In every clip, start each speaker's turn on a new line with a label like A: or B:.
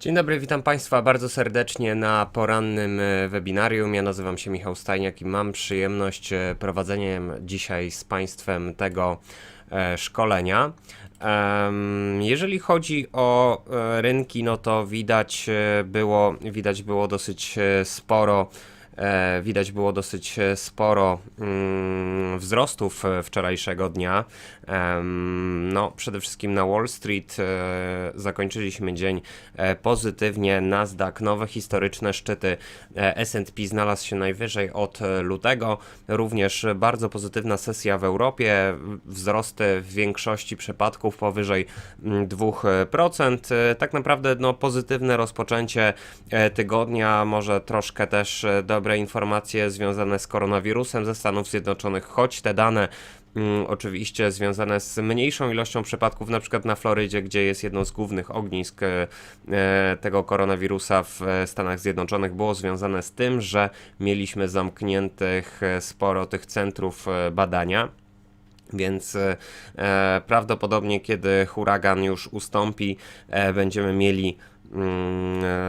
A: Dzień dobry, witam Państwa bardzo serdecznie na porannym e, webinarium. Ja nazywam się Michał Stajniak i mam przyjemność e, prowadzeniem dzisiaj z Państwem tego e, szkolenia. Jeżeli chodzi o rynki, no to widać było, widać było dosyć sporo Widać było dosyć sporo mm, wzrostów wczorajszego dnia. No, przede wszystkim na Wall Street e, zakończyliśmy dzień e, pozytywnie. Nasdaq, nowe historyczne szczyty. E, S&P znalazł się najwyżej od lutego. Również bardzo pozytywna sesja w Europie. Wzrosty w większości przypadków powyżej mm, 2%. E, Tak naprawdę no, pozytywne rozpoczęcie tygodnia, może troszkę też dobre informacje związane z koronawirusem ze Stanów Zjednoczonych, choć te dane mm, oczywiście związane z mniejszą ilością przypadków, na przykład na Florydzie, gdzie jest jedno z głównych ognisk e, e, tego koronawirusa w e, Stanach Zjednoczonych, było związane z tym, że mieliśmy zamkniętych sporo tych centrów badania. Więc e, prawdopodobnie, kiedy huragan już ustąpi, e, będziemy mieli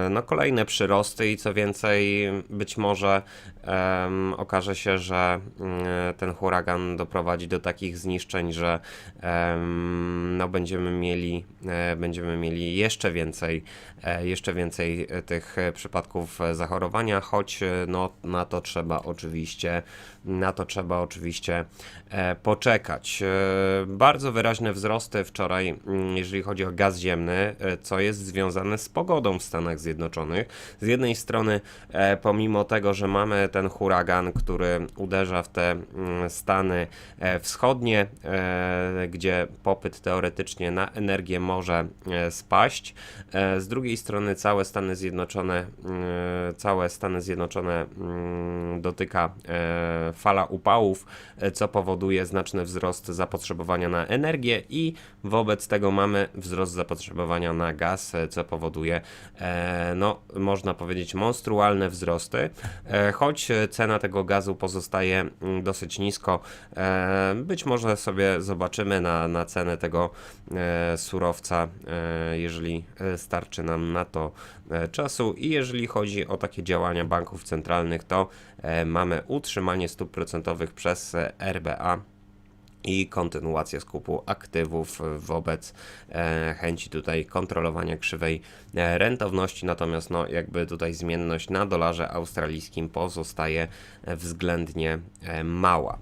A: no, kolejne przyrosty i co więcej, być może em, okaże się, że mm, ten huragan doprowadzi do takich zniszczeń, że em, no, będziemy mieli, e, będziemy mieli jeszcze więcej, e, jeszcze więcej e, tych e, przypadków e, zachorowania, choć e, no, na to trzeba oczywiście, na to trzeba oczywiście e, poczekać. E, Bardzo wyraźne wzrosty wczoraj, mm, jeżeli chodzi o gaz ziemny, e, co jest związane z pogodą w Stanach Zjednoczonych. Z jednej strony, e, pomimo tego, że mamy ten huragan, który uderza w te mm, Stany e, wschodnie, e, gdzie popyt teoretycznie na energię może spaść, z drugiej strony całe Stany Zjednoczone, mm, całe Stany Zjednoczone mm, dotyka fala upałów, co powoduje znaczny wzrost zapotrzebowania na energię i wobec tego mamy wzrost zapotrzebowania na gaz, co powoduje, e, no, można powiedzieć, monstrualne wzrosty, e, choć cena tego gazu pozostaje mm, dosyć nisko. E, być może sobie zobaczymy na, na cenę tego surowca, jeżeli starczy nam na to czasu i jeżeli chodzi o takie działania banków centralnych, to mamy utrzymanie stóp procentowych przez RBA i kontynuację skupu aktywów wobec e, chęci tutaj kontrolowania krzywej e, rentowności, natomiast no jakby tutaj zmienność na dolarze australijskim pozostaje e, względnie mała.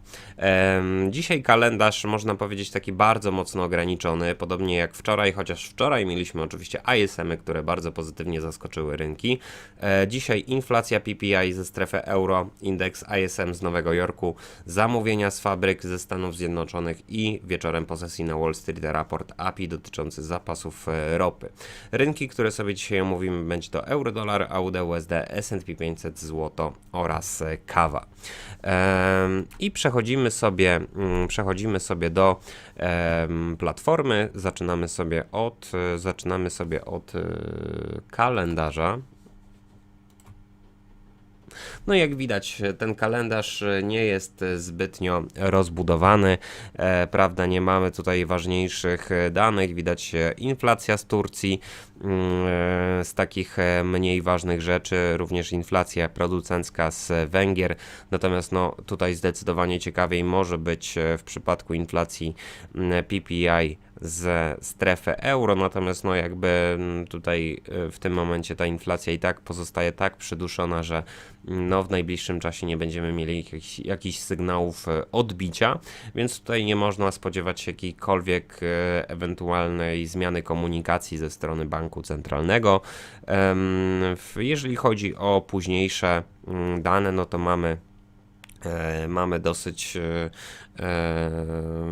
A: Dzisiaj kalendarz można powiedzieć taki bardzo mocno ograniczony, podobnie jak wczoraj, chociaż wczoraj mieliśmy oczywiście ISM-y, które bardzo pozytywnie zaskoczyły rynki. Dzisiaj inflacja PPI ze strefy euro, indeks ISM z Nowego Jorku, zamówienia z fabryk ze Stanów Zjednoczonych i wieczorem po sesji na Wall Street raport API dotyczący zapasów e, ropy. Rynki, które sobie dzisiaj omówimy, będzie to euro-dolar, AUD, USD, S&P 500, złoto oraz e, kawa. I przechodzimy sobie, mm, przechodzimy sobie do platformy. Zaczynamy sobie od, e, zaczynamy sobie od kalendarza. No jak widać, ten kalendarz nie jest zbytnio rozbudowany. E, prawda, nie mamy tutaj ważniejszych danych. Widać e, inflacja z Turcji. mm, e, Z takich mniej ważnych rzeczy, również inflacja producencka z Węgier. Natomiast no, tutaj zdecydowanie ciekawiej może być w przypadku inflacji mm, PPI ze strefy euro, natomiast no jakby mm, tutaj y, w tym momencie ta inflacja i tak pozostaje tak przyduszona, że mm, no w najbliższym czasie nie będziemy mieli jakichś, jakichś sygnałów y, odbicia, więc tutaj nie można spodziewać się jakiejkolwiek y, ewentualnej zmiany komunikacji ze strony banku centralnego. Jeżeli chodzi o późniejsze mm, dane, no to mamy Mamy dosyć e, e,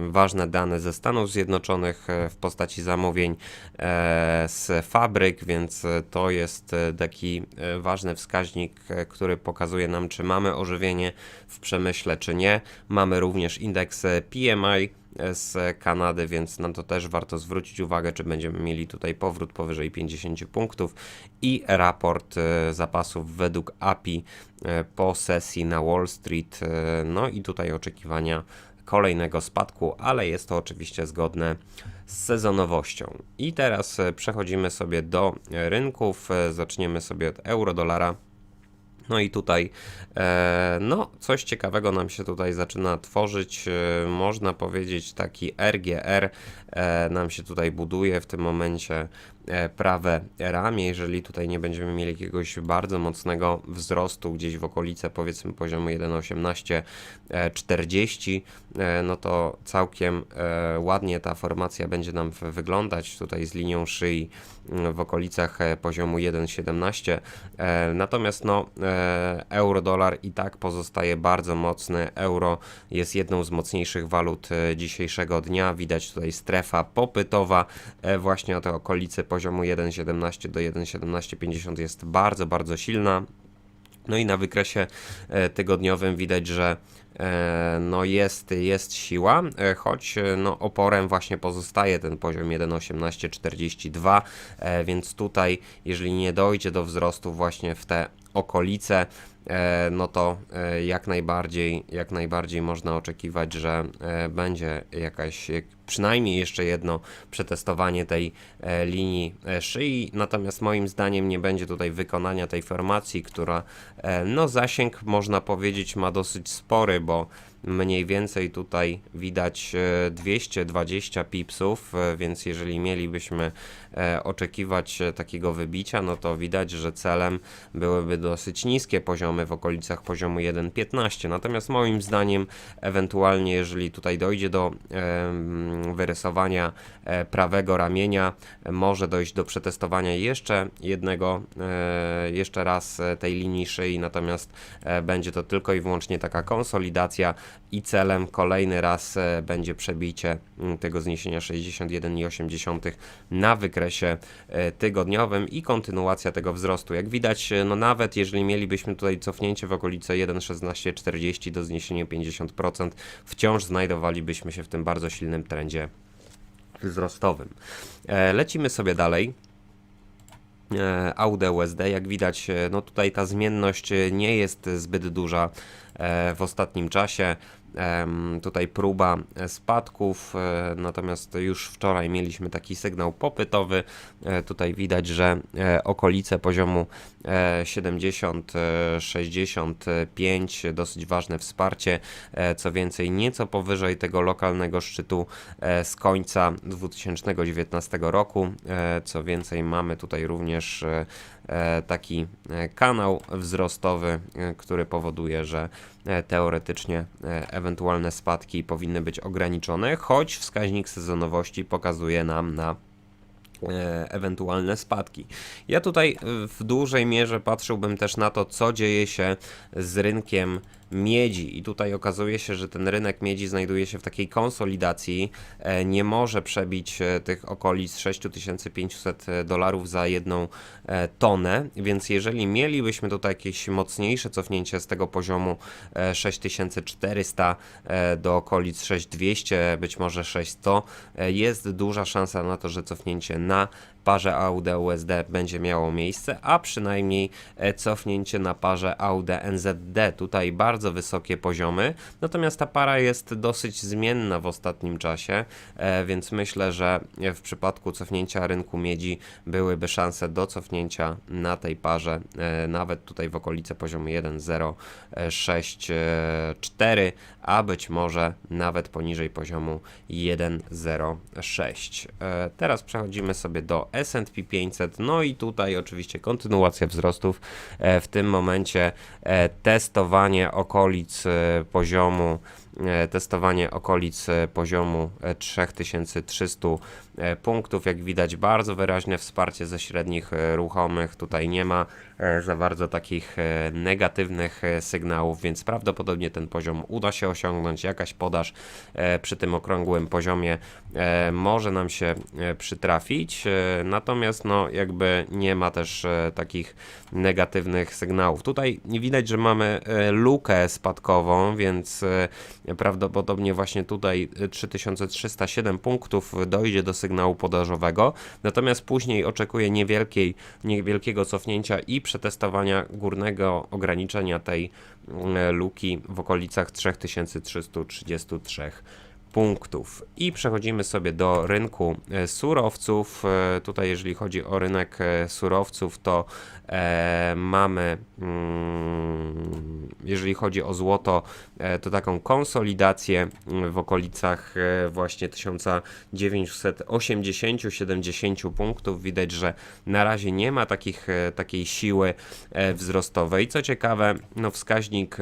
A: ważne dane ze Stanów Zjednoczonych e, w postaci zamówień e, z fabryk, więc e, to jest e, taki e, ważny wskaźnik, e, który pokazuje nam, czy mamy ożywienie w przemyśle, czy nie. Mamy również indeks e, PMI e, z Kanady, więc na to też warto zwrócić uwagę, czy będziemy mieli tutaj powrót powyżej 50 punktów i raport e, zapasów według API e, po sesji na Wall Street. e, No i tutaj oczekiwania kolejnego spadku, ale jest to oczywiście zgodne z sezonowością. I teraz przechodzimy sobie do rynków. Zaczniemy sobie od euro-dolara. No i tutaj, e, no, coś ciekawego nam się tutaj zaczyna tworzyć. E, można powiedzieć, taki RGR e, nam się tutaj buduje w tym momencie prawe ramię. Jeżeli tutaj nie będziemy mieli jakiegoś bardzo mocnego wzrostu gdzieś w okolice powiedzmy poziomu 1,1840, e, no to całkiem e, ładnie ta formacja będzie nam wyglądać tutaj z linią szyi mm, w okolicach e, poziomu 1,17. E, Natomiast no, e, euro-dolar i tak pozostaje bardzo mocny. Euro jest jedną z mocniejszych walut e, dzisiejszego dnia. Widać tutaj strefa popytowa e, właśnie o te okolice poziomu 1,17 do 1,1750 jest bardzo, bardzo silna. No i na wykresie e, tygodniowym widać, że e, no jest, jest siła, e, choć no oporem właśnie pozostaje ten poziom 1,1842, e, więc tutaj jeżeli nie dojdzie do wzrostu właśnie w te okolice, e, no to e, jak najbardziej, jak najbardziej można oczekiwać, że e, będzie jakaś, jak- przynajmniej jeszcze jedno przetestowanie tej linii szyi, natomiast moim zdaniem nie będzie tutaj wykonania tej formacji, która no zasięg można powiedzieć ma dosyć spory, bo mniej więcej tutaj widać e, 220 pipsów, e, więc jeżeli mielibyśmy e, oczekiwać e, takiego wybicia, no to widać, że celem byłyby dosyć niskie poziomy w okolicach poziomu 1.15. Natomiast moim zdaniem, ewentualnie jeżeli tutaj dojdzie do wyrysowania e, prawego ramienia, e, może dojść do przetestowania jeszcze jednego, e, jeszcze raz e, tej linii szyi, natomiast e, będzie to tylko i wyłącznie taka konsolidacja i celem kolejny raz e, będzie przebicie mm, tego zniesienia 61,8 na wykresie e, tygodniowym i kontynuacja tego wzrostu. Jak widać, e, no nawet jeżeli mielibyśmy tutaj cofnięcie w okolice 1,1640 do zniesienia 50%, wciąż znajdowalibyśmy się w tym bardzo silnym trendzie wzrostowym. Lecimy sobie dalej. E, Audi USD, jak widać, e, no tutaj ta zmienność e, nie jest zbyt duża w ostatnim czasie. Tutaj próba e, spadków, e, natomiast już wczoraj mieliśmy taki sygnał popytowy. E, Tutaj widać, że okolice poziomu e, 70, e, 65 dosyć ważne wsparcie. Co więcej, nieco powyżej tego lokalnego szczytu z końca 2019 roku. Co więcej, mamy tutaj również taki e, kanał wzrostowy, e, który powoduje, że e, teoretycznie e, ewentualne spadki powinny być ograniczone, choć wskaźnik sezonowości pokazuje nam na e, ewentualne spadki. Ja tutaj e, w dużej mierze patrzyłbym też na to, co dzieje się z rynkiem miedzi. I tutaj okazuje się, że ten rynek miedzi znajduje się w takiej konsolidacji, e, nie może przebić e, tych okolic 6500 dolarów za jedną e, tonę, więc jeżeli mielibyśmy tutaj jakieś mocniejsze cofnięcie z tego poziomu e, 6400 e, do okolic 6200, być może 6100, e, jest duża szansa na to, że cofnięcie na parze AUD USD będzie miało miejsce, a przynajmniej e, cofnięcie na parze AUD NZD. Tutaj bardzo wysokie poziomy, natomiast ta para jest dosyć zmienna w ostatnim czasie, e, więc myślę, że w przypadku cofnięcia rynku miedzi byłyby szanse do cofnięcia na tej parze, e, nawet tutaj w okolice poziomu 1,064, a być może nawet poniżej poziomu 1,06. E, Teraz przechodzimy sobie do S&P 500, no i tutaj oczywiście kontynuacja wzrostów, e, w tym momencie e, testowanie okolic poziomu testowanie okolic e, poziomu e, 3300 e, punktów. Jak widać, bardzo wyraźne wsparcie ze średnich e, ruchomych. Tutaj nie ma e, za bardzo takich e, negatywnych e, sygnałów, więc prawdopodobnie ten poziom uda się osiągnąć. Jakaś podaż e, przy tym okrągłym poziomie e, może nam się e, przytrafić, e, natomiast no jakby nie ma też e, takich negatywnych sygnałów. Tutaj widać, że mamy e, lukę spadkową, więc e, Prawdopodobnie właśnie tutaj y, 3307 punktów dojdzie do sygnału podażowego, natomiast później oczekuję niewielkiej, niewielkiego cofnięcia i przetestowania górnego ograniczenia tej mm, luki w okolicach 3333 punktów. I przechodzimy sobie do rynku e, surowców. E, Tutaj, jeżeli chodzi o rynek e, surowców, to mamy, mm, jeżeli chodzi o złoto, to taką konsolidację mm, w okolicach właśnie 1980-70 punktów. Widać, że na razie nie ma takich, takiej siły wzrostowej. Co ciekawe, no wskaźnik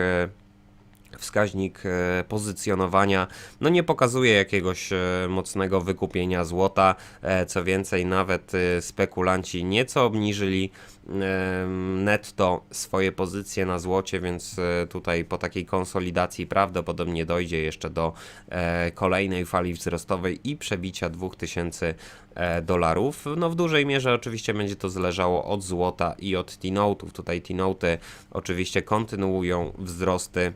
A: wskaźnik e, pozycjonowania no nie pokazuje jakiegoś e, mocnego wykupienia złota. E, Co więcej, nawet spekulanci nieco obniżyli netto swoje pozycje na złocie, więc tutaj po takiej konsolidacji prawdopodobnie dojdzie jeszcze do kolejnej fali wzrostowej i przebicia 2000 e, dolarów. No w dużej mierze oczywiście będzie to zależało od złota i od T-Note'ów. Tutaj T-Note'y oczywiście kontynuują wzrosty.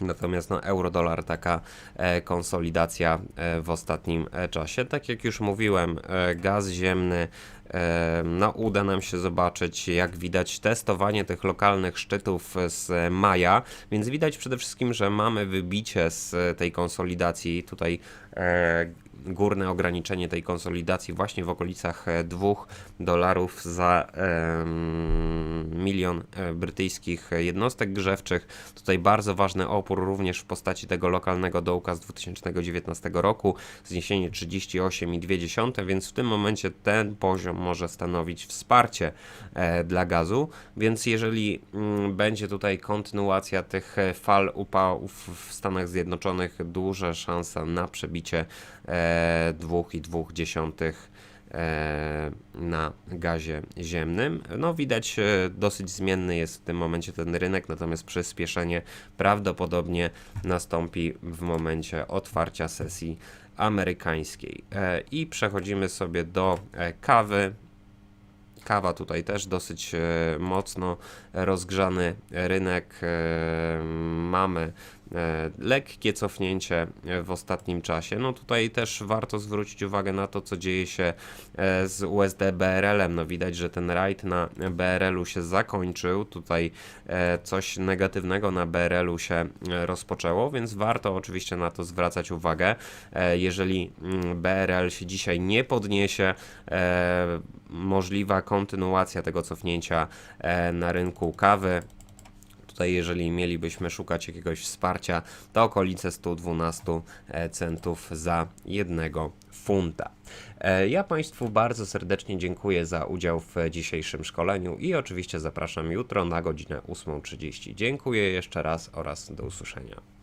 A: Natomiast no, euro-dolar taka e, konsolidacja e, w ostatnim e, czasie. Tak jak już mówiłem, gaz ziemny, no, uda nam się zobaczyć, jak widać, testowanie tych lokalnych szczytów z maja, więc widać przede wszystkim, że mamy wybicie z tej konsolidacji. Tutaj górne ograniczenie tej konsolidacji właśnie w okolicach e, 2 dolarów za milion e, brytyjskich jednostek grzewczych. Tutaj bardzo ważny opór również w postaci tego lokalnego dołka z 2019 roku, zniesienie 38,2, więc w tym momencie ten poziom może stanowić wsparcie e, dla gazu, więc jeżeli mm, będzie tutaj kontynuacja tych e, fal upałów w Stanach Zjednoczonych, duża szansa na przebicie e, 2,2 e, na gazie ziemnym. No widać, e, dosyć zmienny jest w tym momencie ten rynek, natomiast przyspieszenie prawdopodobnie nastąpi w momencie otwarcia sesji amerykańskiej. E, I przechodzimy sobie do e, kawy. Kawa tutaj też dosyć e, mocno rozgrzany rynek. E, mamy e, lekkie cofnięcie e, w ostatnim czasie. No tutaj też warto zwrócić uwagę na to, co dzieje się e, z USD BRL-em. No widać, że ten rajd na BRL-u się zakończył. Tutaj e, coś negatywnego na BRL-u się e, rozpoczęło, więc warto oczywiście na to zwracać uwagę. E, Jeżeli mm, BRL się dzisiaj nie podniesie, e, możliwa kontynuacja tego cofnięcia e, na rynku kawy. Tutaj, jeżeli mielibyśmy szukać jakiegoś wsparcia, to okolice 112 centów za jednego funta. E, Ja Państwu bardzo serdecznie dziękuję za udział w dzisiejszym szkoleniu i oczywiście zapraszam jutro na godzinę 8.30. Dziękuję jeszcze raz oraz do usłyszenia.